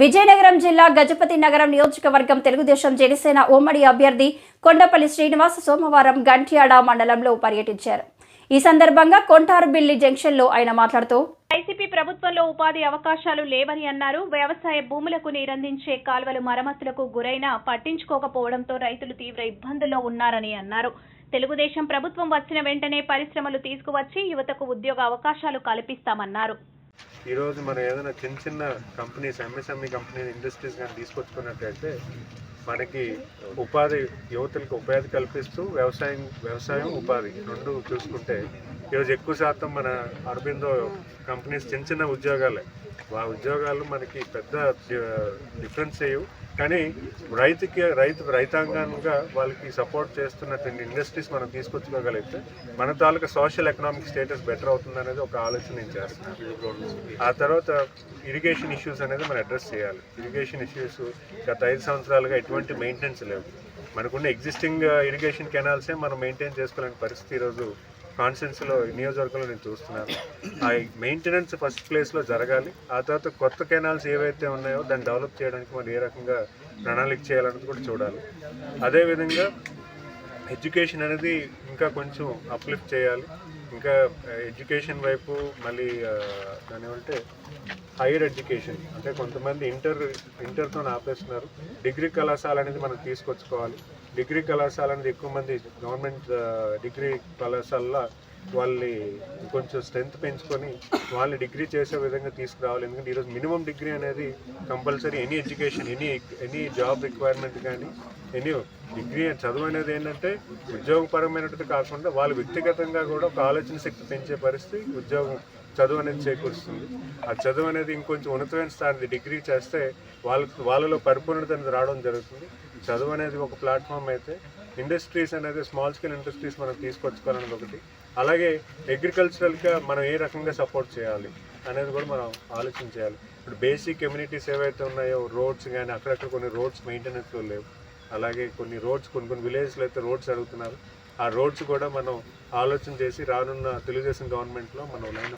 విజయనగరం జిల్లా గజపతి నగరం నియోజకవర్గం తెలుగుదేశం జనసేన ఉమ్మడి అభ్యర్థి కొండపల్లి శ్రీనివాస్ సోమవారం గంట్యాడ మండలంలో పర్యటించారు. ఈ సందర్భంగా కొంటారుబిల్లి జంక్షన్లో ఆయన మాట్లాడుతూ వైసీపీ ప్రభుత్వంలో ఉపాధి అవకాశాలు లేవని అన్నారు. వ్యవసాయ భూములకు నీరందించే కాల్వలు మరమ్మతులకు గురైనా పట్టించుకోకపోవడంతో రైతులు తీవ్ర ఇబ్బందుల్లో ఉన్నారని అన్నారు. తెలుగుదేశం ప్రభుత్వం వచ్చిన వెంటనే పరిశ్రమలు తీసుకువచ్చి యువతకు ఉద్యోగ అవకాశాలు కల్పిస్తామన్నారు. ఈరోజు మనం ఏదైనా చిన్న చిన్న కంపెనీస్ ఎంఎస్ఎంఈ కంపెనీ ఇండస్ట్రీస్ కానీ తీసుకొచ్చుకున్నట్టయితే మనకి ఉపాధి యువతలకు ఉపాధి కల్పిస్తూ వ్యవసాయం వ్యవసాయం ఉపాధి రెండు చూసుకుంటే ఈరోజు ఎక్కువ శాతం మన అరబిందో కంపెనీస్ చిన్న చిన్న ఉద్యోగాలే. ఆ ఉద్యోగాలు మనకి పెద్ద డిఫరెన్స్ చేయవు. కానీ రైతుకి రైతు రైతాంగంగా వాళ్ళకి సపోర్ట్ చేస్తున్నటువంటి ఇండస్ట్రీస్ మనం తీసుకొచ్చుకోగలిగితే మన తాలూకా సోషల్ ఎకనామిక్ స్టేటస్ బెటర్ అవుతుంది అనేది ఒక ఆలోచన నేను చేస్తున్నాను. ఆ తర్వాత ఇరిగేషన్ ఇష్యూస్ అనేది మనం అడ్రస్ చేయాలి. ఇరిగేషన్ ఇష్యూస్ గత ఐదు సంవత్సరాలుగా ఎటువంటి మెయింటెనెన్స్ లేవు. మనకున్న ఎగ్జిస్టింగ్ ఇరిగేషన్ కెనాల్సే మనం మెయింటైన్ చేసుకోలేని పరిస్థితి ఈరోజు కాన్స్టెన్సీలో నియోజకవర్గంలో నేను చూస్తున్నాను. ఆ మెయింటెనెన్స్ ఫస్ట్ ప్లేస్లో జరగాలి. ఆ తర్వాత కొత్త కెనాల్స్ ఏవైతే ఉన్నాయో దాన్ని డెవలప్ చేయడానికి మనం ఏ రకంగా ప్రణాళిక చేయాలన్నది కూడా చూడాలి. అదేవిధంగా ఎడ్యుకేషన్ అనేది ఇంకా కొంచెం అప్లిఫ్ట్ చేయాలి. ఇంకా ఎడ్యుకేషన్ వైపు మళ్ళీ దాని ఏమంటే హైయర్ ఎడ్యుకేషన్. అంటే కొంతమంది ఇంటర్ ఇంటర్తో ఆపేస్తున్నారు. డిగ్రీ కళాశాల అనేది మనం తీసుకొచ్చుకోవాలి. డిగ్రీ కళాశాల అనేది ఎక్కువ మంది గవర్నమెంట్ డిగ్రీ కళాశాలలో వాళ్ళని కొంచెం స్ట్రెంత్ పెంచుకొని వాళ్ళని డిగ్రీ చేసే విధంగా తీసుకురావాలి. ఎందుకంటే ఈరోజు మినిమం డిగ్రీ అనేది compulsory any education any any job requirement కానీ ఎనీ డిగ్రీ చదువు అనేది ఏంటంటే ఉద్యోగపరమైనది కాకుండా వాళ్ళు వ్యక్తిగతంగా కూడా ఒక ఆలోచన శక్తి పెంచే పరిస్థితి ఉద్యోగం చదువు అనేది చేకూరుస్తుంది. ఆ చదువు అనేది ఇంకొంచెం ఉన్నతమైన స్థాయి డిగ్రీ చేస్తే వాళ్ళకి వాళ్ళలో పరిపూర్ణత అనేది రావడం జరుగుతుంది. చదువు అనేది ఒక ప్లాట్ఫామ్ అయితే ఇండస్ట్రీస్ అనేది స్మాల్ స్కేల్ ఇండస్ట్రీస్ మనం తీసుకొచ్చుకోవాలనేది ఒకటి. అలాగే అగ్రికల్చరల్గా మనం ఏ రకంగా సపోర్ట్ చేయాలి అనేది కూడా మనం ఆలోచన చేయాలి. ఇప్పుడు బేసిక్ కమ్యూనిటీస్ ఏవైతే ఉన్నాయో రోడ్స్ కానీ అక్కడక్కడ కొన్ని రోడ్స్ మెయింటెనెన్స్లో లేవు. అలాగే కొన్ని రోడ్స్ కొన్ని కొన్ని విలేజ్లో అయితే రోడ్స్ అడుగుతున్నారు. ఆ రోడ్స్ కూడా మనం ఆలోచన చేసి రానున్న తెలుగుదేశం గవర్నమెంట్లో మనం లైన్